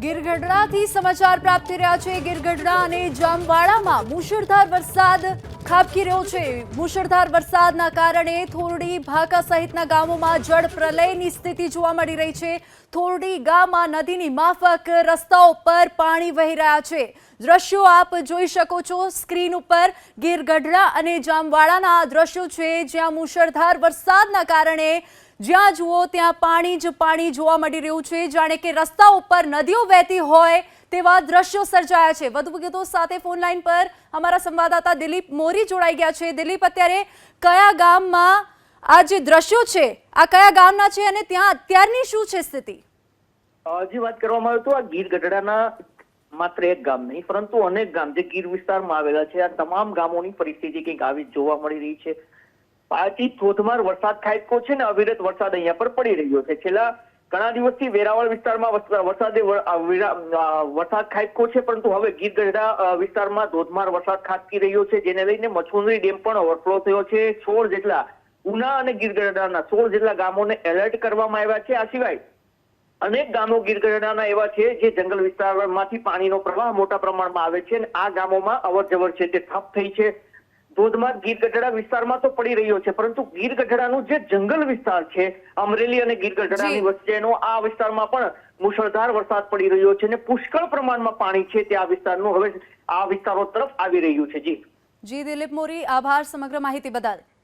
ગીરગઢડાથી સમાચાર પ્રાપ્ત થઈ રહ્યા છે. ગીરગઢડા અને જામવાડામાં મુશળધાર વરસાદ ખાબકી રહ્યો છે. મુશળધાર વરસાદના કારણે થોરડી, ભાકા સહિતના ગામોમાં જળ પ્રલયની સ્થિતિ જોવા મળી રહી છે. થોરડી ગામમાં નદીની માફક રસ્તાઓ પર પાણી વહી રહ્યા છે. દ્રશ્યો આપ જોઈ શકો છો સ્ક્રીન ઉપર. ગીરગઢડા અને જામવાડાના આ દ્રશ્યો છે જ્યાં મુશળધાર વરસાદના કારણે જ્યાં જુઓ, ત્યાં પાણી જ પાણી જોવા મળી રહ્યું છે. જાણે કે રસ્તા ઉપર નદીઓ વહેતી હોય તેવા દ્રશ્યો સર્જાયા છે. વધુ વિગતો સાથે ફોન લાઈન પર અમારા સંવાદદાતા દિલીપ મોરી જોડાઈ ગયા છે. દિલીપ, અત્યારે કયા ગામમાં આ જે દ્રશ્યો છે, આ કયા ગામના છે અને ત્યાં અત્યારની શું છે સ્થિતિ? હજી વાત કરવામાં આવે આ ગીર ગઢડાના માત્ર એક ગામ નહીં, પરંતુ અનેક ગામ જે ગીર વિસ્તારમાં આવેલા છે. આ તમામ ગામોની પરિસ્થિતિ કંઈક આવી જોવા મળી રહી છે. પાછી ધોધમાર વરસાદ ખાબક્યો છે ને અવિરત વરસાદ અહીંયા પર પડી રહ્યો છે. છેલ્લા ઘણા દિવસથી વેરાવળ વિસ્તારમાં વરસાદે વરસાદ ખાબક્યો છે, પરંતુ હવે ગીર ગઢડા વિસ્તારમાં ધોધમાર વરસાદ ખાબકી રહ્યો છે, જેને લઈને મચુંદરી ડેમ પણ ઓવરફ્લો થયો છે. સોળ જેટલા ઉના અને ગીર ગઢડાના સોળ જેટલા ગામોને એલર્ટ કરવામાં આવ્યા છે. આ સિવાય અનેક ગામો ગીર ગઢડાના એવા છે જે જંગલ વિસ્તારમાંથી પાણીનો પ્રવાહ મોટા પ્રમાણમાં આવે છે અને આ ગામોમાં અવર જવર છે તે ઠપ થઈ છે. ધોધમાર ગીર ગઢડા વિસ્તારમાં તો પડી રહ્યો છે પરંતુ ગીર ગઢડાનું જે જંગલ વિસ્તાર છે અમરેલી અને ગીર ગઢડાની. વચ્ચેનો આ વિસ્તારમાં પણ મુશળધાર વરસાદ પડી રહ્યો છે અને પુષ્કળ પ્રમાણમાં પાણી છે તે આ વિસ્તારનું. હવે આ વિસ્તારો તરફ આવી રહ્યું છે. જી. જી દિલીપ મોરી આભાર સમગ્ર માહિતી બદલ.